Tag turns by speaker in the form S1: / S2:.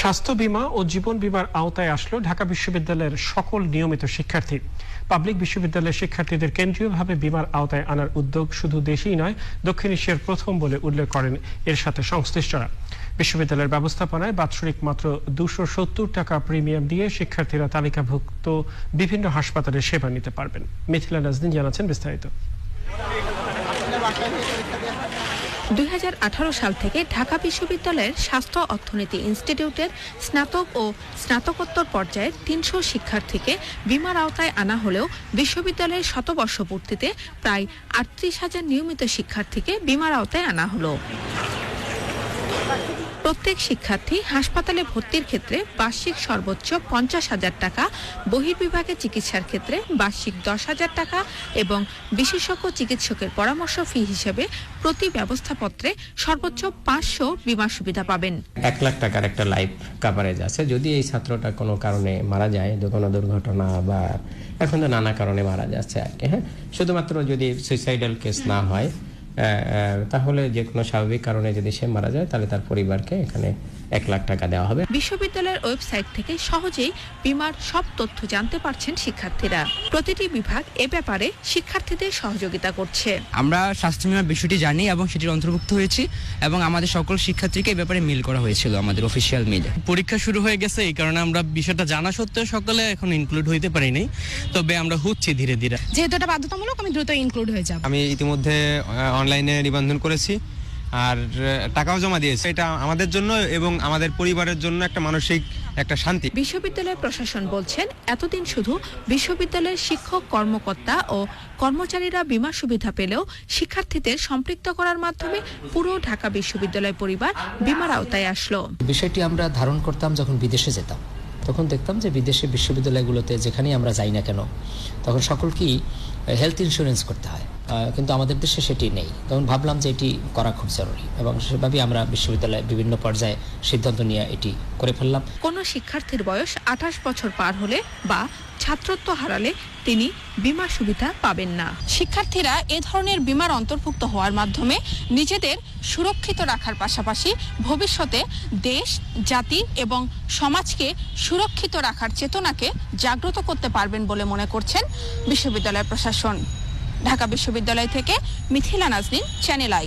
S1: স্বাস্থ্য বীমা ও জীবন বীমার আওতায় আসলো ঢাকা বিশ্ববিদ্যালয়ের সকল নিয়মিত শিক্ষার্থী। পাবলিক বিশ্ববিদ্যালয়ের শিক্ষার্থীদের কেন্দ্রীয়ভাবে বীমার আওতায় আনার উদ্যোগ শুধু দেশেই নয়, দক্ষিণ এশিয়ার প্রথম বলে উল্লেখ করেন এর সাথে সংশ্লিষ্টরা। বিশ্ববিদ্যালয়ের ব্যবস্থাপনায় বাৎসরিক মাত্র দুশো সত্তর টাকা প্রিমিয়াম দিয়ে শিক্ষার্থীরা তালিকাভুক্ত বিভিন্ন হাসপাতালে সেবা নিতে পারবেন। মিথিলা নাজদিন জানাচ্ছেন বিস্তারিত।
S2: দুই হাজার আঠারো সাল থেকে ঢাকা বিশ্ববিদ্যালয়ের স্বাস্থ্য অর্থনীতি ইনস্টিটিউটের স্নাতক ও স্নাতকোত্তর পর্যায়ের তিনশো শিক্ষার্থীকে বিমার আওতায় আনা হলেও বিশ্ববিদ্যালয়ের শতবর্ষপূর্তিতে প্রায় আটত্রিশ হাজার নিয়মিত শিক্ষার্থীকে বিমার আওতায় আনা হলো। প্রত্যেক শিক্ষার্থী হাসপাতালে ভর্তির ক্ষেত্রে বার্ষিক সর্বোচ্চ পঞ্চাশ হাজার টাকা, বহির্বিভাগে চিকিৎসার ক্ষেত্রে বার্ষিক দশ হাজার টাকা এবং বিশেষজ্ঞ চিকিৎসকের পরামর্শ ফি হিসেবে প্রতি ব্যবস্থাপত্রে সর্বোচ্চ পাঁচশো বিমা সুবিধা পাবেন।
S3: এক লাখ টাকার একটা লাইফ কাভারেজ আছে। যদি এই ছাত্রটা কোনো কারণে মারা যায় কোনো দুর্ঘটনা বা এখন তো নানা কারণে মারা যাচ্ছে আর কি হ্যাঁ? শুধুমাত্র যদি সুইসাইডাল কেস না হয় তাহলে যে কোনো স্বাভাবিক কারণে যদি সে মারা যায় তাহলে তার পরিবারকে এখানে এক লাখ টাকা দেওয়া হবে।
S2: বিশ্ববিদ্যালয়ের ওয়েবসাইট থেকে সহজেই বিমার সব তথ্য জানতে পারছেন শিক্ষার্থীরা। প্রতিটি বিভাগ এ ব্যাপারে শিক্ষার্থীদের সহযোগিতা করছে।
S4: আমরা স্বাস্থ্য বীমার বিষয়টি জানি এবং সেটির অন্তর্ভুক্ত হয়েছি এবং আমাদের সকল শিক্ষার্থীকে এই ব্যাপারে মিল করা হয়েছিল আমাদের অফিসিয়াল মিলে
S5: পরীক্ষা শুরু হয়ে গেছে এই কারণে আমরা বিষয়টা জানা সত্ত্বেও সকলে এখন ইনক্লুড হইতে পারিনি। তবে আমরা হচ্ছি ধীরে ধীরে।
S6: যেহেতু এটা বাধ্যতামূলক আমি দ্রুত ইনক্লুড হয়ে যাব।
S7: আমি ইতিমধ্যে অনলাইনে নিবন্ধন করেছি। আর টাকাও জমা দিয়েছে। এটা আমাদের জন্য এবং আমাদের পরিবারের জন্য একটা মানসিক একটা শান্তি।
S2: বিশ্ববিদ্যালয় প্রশাসন বলছেন এতদিন শুধু বিশ্ববিদ্যালয়ের শিক্ষক কর্মকর্তা ও কর্মচারীরা বিমা সুবিধা পেলেও শিক্ষার্থীদের সম্পৃক্ত করার মাধ্যমে পুরো ঢাকা বিশ্ববিদ্যালয় পরিবার বিমার আওতায় আসলো।
S8: বিষয়টি আমরা ধারণ করতাম যখন বিদেশে যেতাম। তখন দেখতাম যে বিদেশে বিশ্ববিদ্যালয়গুলোতে যেখানেই আমরা যাই না কেন তখন সকলকেই হেলথ ইন্স্যুরেন্স করতে হয়। কিন্তু আমাদের দেশে সেটি নেই। তখন ভাবলাম যে এটি করা খুব জরুরি এবং সেভাবেই আমরা বিশ্ববিদ্যালয়ে বিভিন্ন পর্যায়ে সিদ্ধান্ত নিয়ে এটি করে ফেললাম।
S2: কোনো শিক্ষার্থীর বয়স আঠাশ বছর পার হলে বা ছাত্রত্ব হারালে তিনি বিমা সুবিধা পাবেন না।
S6: শিক্ষার্থীরা এ ধরনের বিমার অন্তর্ভুক্ত হওয়ার মাধ্যমে নিজেদের সুরক্ষিত রাখার পাশাপাশি ভবিষ্যতে দেশ, জাতি এবং সমাজকে সুরক্ষিত রাখার চেতনাকে জাগ্রত করতে পারবেন বলে মনে করছেন বিশ্ববিদ্যালয় প্রশাসন। ঢাকা বিশ্ববিদ্যালয় থেকে মিথিলা নাজনীন চ্যানেল আই